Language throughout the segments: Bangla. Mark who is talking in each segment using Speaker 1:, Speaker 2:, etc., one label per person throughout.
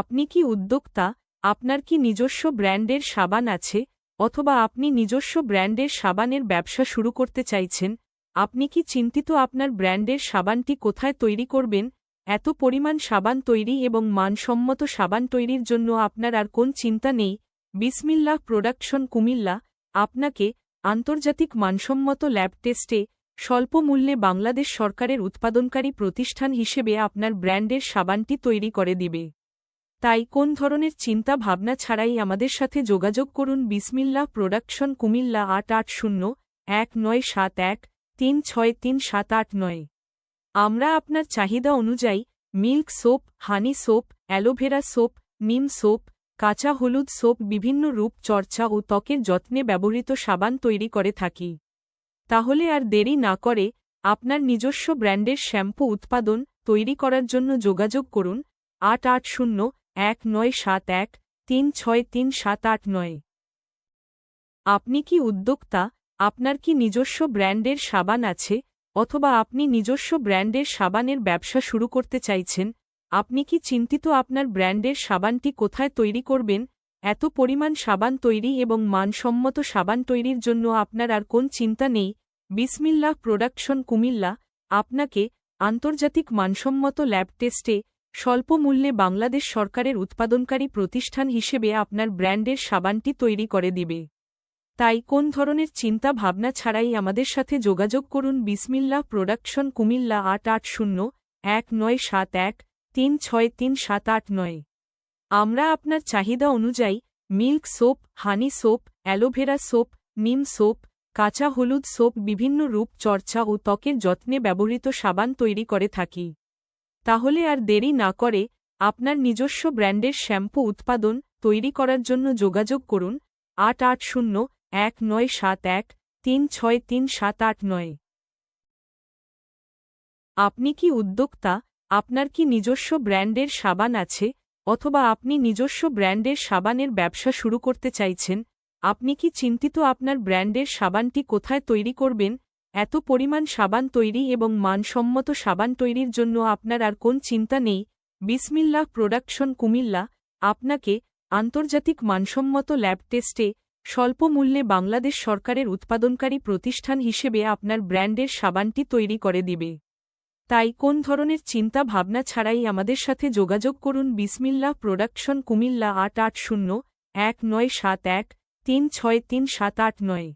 Speaker 1: আপনি কি উদ্যোক্তা? আপনার কি নিজস্ব ব্র্যান্ডের সাবান আছে? অথবা আপনি নিজস্ব ব্র্যান্ডের সাবানের ব্যবসা শুরু করতে চাইছেন? আপনি কি চিন্তিত আপনার ব্র্যান্ডের সাবানটি কোথায় তৈরি করবেন? এত পরিমাণ সাবান তৈরি এবং মানসম্মত সাবান তৈরির জন্য আপনার আর কোন চিন্তা নেই? বিসমিল্লাহ প্রোডাকশন কুমিল্লা, আপনাকে আন্তর্জাতিক মানসম্মত ল্যাব টেস্টে স্বল্প মূল্যে বাংলাদেশ সরকারের উৎপাদনকারী প্রতিষ্ঠান হিসেবে আপনার ব্র্যান্ডের সাবানটি তৈরি করে দিবে। তাই কোন ধরনের চিন্তা ভাবনা ছাড়াই আমাদের সাথে যোগাযোগ করুন বিসমিল্লাহ প্রোডাকশন কুমিল্লা আট আট শূন্য এক নয় সাত এক তিন ছয় তিন সাত আট নয়। আমরা আপনার চাহিদা অনুযায়ী milk soap, honey soap, aloe vera soap, neem soap, কাঁচা হলুদ সোপ বিভিন্ন রূপ, চর্চা ও ত্বকের যত্নে ব্যবহৃত সাবান তৈরি করে থাকি। তাহলে আর দেরি না করে আপনার নিজস্ব ব্র্যান্ডের শ্যাম্পু উৎপাদন তৈরি করার জন্য যোগাযোগ করুন আট আট শূন্য এক নয় সাত এক তিন ছয় তিন সাত আট নয়। আপনি কি উদ্যোক্তা? আপনার কি নিজস্ব ব্র্যান্ডের সাবান আছে? অথবা আপনি নিজস্ব ব্র্যান্ডের সাবানের ব্যবসা শুরু করতে চাইছেন? আপনি কি চিন্তিত আপনার ব্র্যান্ডের সাবানটি কোথায় তৈরি করবেন? এত পরিমাণ সাবান তৈরি এবং মানসম্মত সাবান তৈরির জন্য আপনার আর কোন চিন্তা নেই? বিসমিল্লাহ প্রোডাকশন কুমিল্লা, আপনাকে আন্তর্জাতিক মানসম্মত ল্যাব টেস্টে স্বল্প মূল্যে বাংলাদেশ সরকারের উৎপাদনকারী প্রতিষ্ঠান হিসেবে আপনার ব্র্যান্ডের সাবানটি তৈরি করে দিবে। তাই কোন ধরনের চিন্তা ভাবনা ছাড়াই আমাদের সাথে যোগাযোগ করুন বিসমিল্লাহ প্রোডাকশন কুমিল্লা আট আট শূন্য এক নয় সাত এক তিন ছয় তিন সাত আট নয়। আমরা আপনার চাহিদা অনুযায়ী milk soap, honey soap, aloe vera soap, neem soap, কাঁচা হলুদ সোপ, বিভিন্ন রূপ, চর্চা ও ত্বকের যত্নে ব্যবহৃত সাবান তৈরি করে থাকি। তাহলে আর দেরি না করে আপনার নিজস্ব ব্র্যান্ডের শ্যাম্পু উৎপাদন তৈরি করার জন্য যোগাযোগ করুন আট আট শূন্য এক নয় সাত এক তিন ছয় তিন সাত আট নয়। আপনি কি উদ্যোক্তা? আপনার কি নিজস্ব ব্র্যান্ডের সাবান আছে? অথবা আপনি নিজস্ব ব্র্যান্ডের সাবানের ব্যবসা শুরু করতে চাইছেন? আপনি কি চিন্তিত আপনার ব্র্যান্ডের সাবানটি কোথায় তৈরি করবেন? এত পরিমাণ সাবান তৈরি এবং মানসম্মত সাবান তৈরির জন্য আপনার আর কোন চিন্তা নেই। বিসমিল্লাহ প্রোডাকশন কুমিল্লা, আপনাকে আন্তর্জাতিক মানসম্মত ল্যাব টেস্টে স্বল্প মূল্যে বাংলাদেশ সরকারের উৎপাদনকারী প্রতিষ্ঠান হিসেবে আপনার ব্র্যান্ডের সাবানটি তৈরি করে দিবে। তাই কোন ধরনের চিন্তা ভাবনা ছাড়াই আমাদের সাথে যোগাযোগ করুন বিসমিল্লাহ প্রোডাকশন কুমিল্লা আট আট শূন্য এক নয় সাত এক তিন ছয় তিন সাত আট নয়।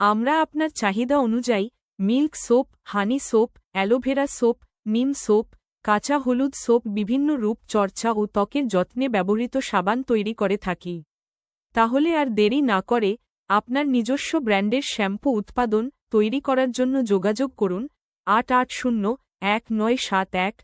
Speaker 1: আমরা আপনার চাহিদা অনুযায়ী milk soap, honey soap, aloe vera soap, neem soap, কাঁচা হলুদ সোপ, বিভিন্ন রূপ, চর্চা ও ত্বকের যত্নে ব্যবহৃত সাবান তৈরি করে থাকি। তাহলে আর দেরি না করে আপনার নিজস্ব ব্র্যান্ডের শ্যাম্পু উৎপাদন তৈরি করার জন্য যোগাযোগ করুন আট আট শূন্য এক নয় সাত এক